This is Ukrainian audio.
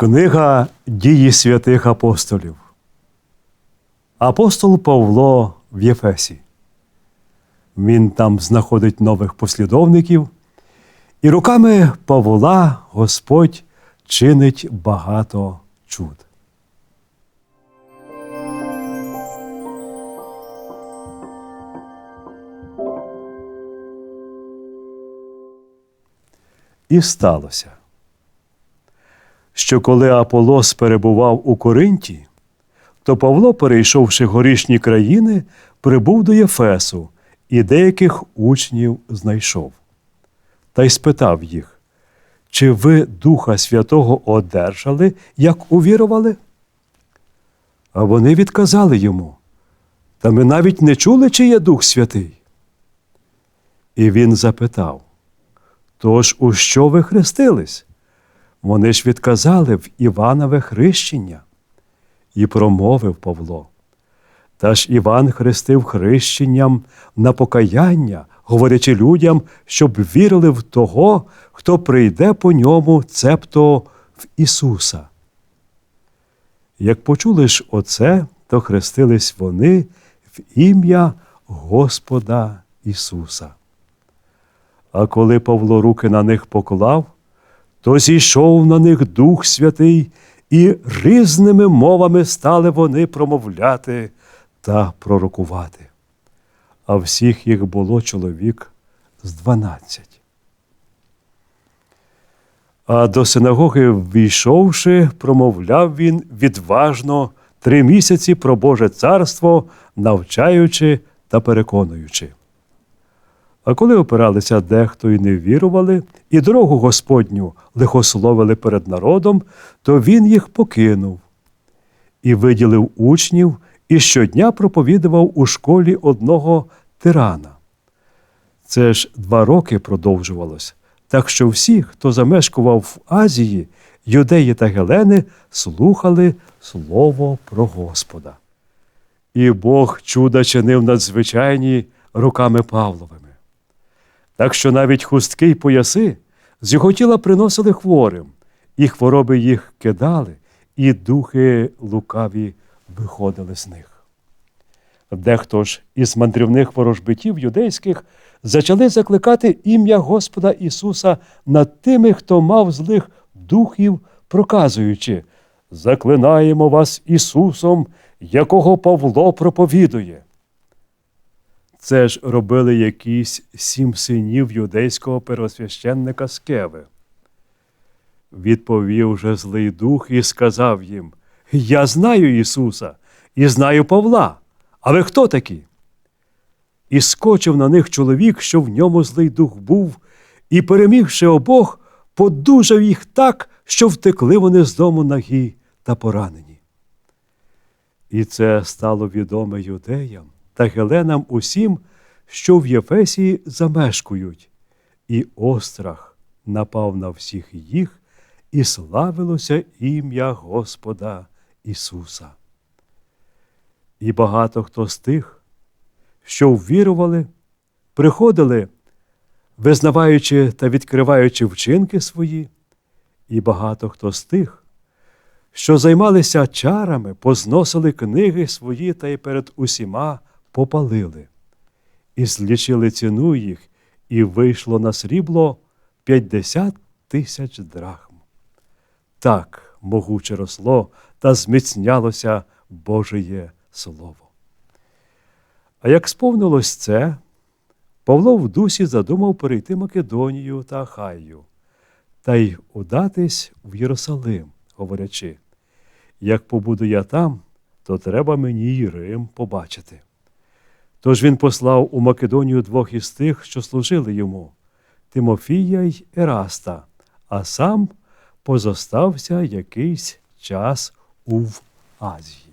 Книга дії святих апостолів. Апостол Павло в Єфесі. Він там знаходить нових послідовників, і руками Павла Господь чинить багато чуд. І сталося що коли Аполос перебував у Коринті, то Павло, перейшовши горішні країни, прибув до Єфесу і деяких учнів знайшов. Та й спитав їх, чи ви Духа Святого одержали, як увірували? А вони відказали йому, та ми навіть не чули, чи є Дух Святий. І він запитав, Тож у що ви хрестились? Вони ж відказали в Іванове хрещення. І промовив Павло. Та ж Іван хрестив хрещенням на покаяння, говорячи людям, щоб вірили в того, хто прийде по ньому, цебто в Ісуса. Як почули ж оце, то хрестились вони в ім'я Господа Ісуса. А коли Павло руки на них поклав, то зійшов на них Дух Святий, і різними мовами стали вони промовляти та пророкувати. А всіх їх було чоловік з дванадцять. А до синагоги, ввійшовши, промовляв він відважно три місяці про Боже царство, навчаючи та переконуючи. А коли опиралися дехто і не вірували, і дорогу Господню лихословили перед народом, то він їх покинув і виділив учнів, і щодня проповідував у школі одного тирана. Це ж два роки продовжувалось, так що всі, хто замешкував в Азії, юдеї та гелени, слухали слово про Господа. І Бог чуда чинив надзвичайні руками Павловими. Так що навіть хустки й пояси з його тіла приносили хворим, і хвороби їх кидали, і духи лукаві виходили з них. Дехто ж із мандрівних ворожбитів юдейських почали закликати ім'я Господа Ісуса над тими, хто мав злих духів, проказуючи Заклинаємо вас Ісусом, якого Павло проповідує. Це ж робили якісь сім синів юдейського первосвященника Скеви. Відповів же злий дух і сказав їм: Я знаю Ісуса і знаю Павла, а ви хто такі? І скочив на них чоловік, що в ньому злий дух був, і, перемігши обох, подужав їх так, що втекли вони з дому нагі та поранені. І це стало відоме юдеям та геленам усім, що в Єфесії замешкують, і острах напав на всіх їх, і славилося ім'я Господа Ісуса. І багато хто з тих, що ввірували, приходили, визнаваючи та відкриваючи вчинки свої, і багато хто з тих, що займалися чарами, позносили книги свої та й перед усіма попалили, і злічили ціну їх, і вийшло на срібло 50 тисяч драхм. Так могуче росло та зміцнялося Божеє Слово. А як сповнилось це, Павло в дусі задумав перейти Македонію та Ахаю, та й удатись в Єрусалим, говорячи, як побуду я там, то треба мені й Рим побачити. Тож він послав у Македонію двох із тих, що служили йому Тимофія й Ераста, а сам позостався якийсь час у Азії.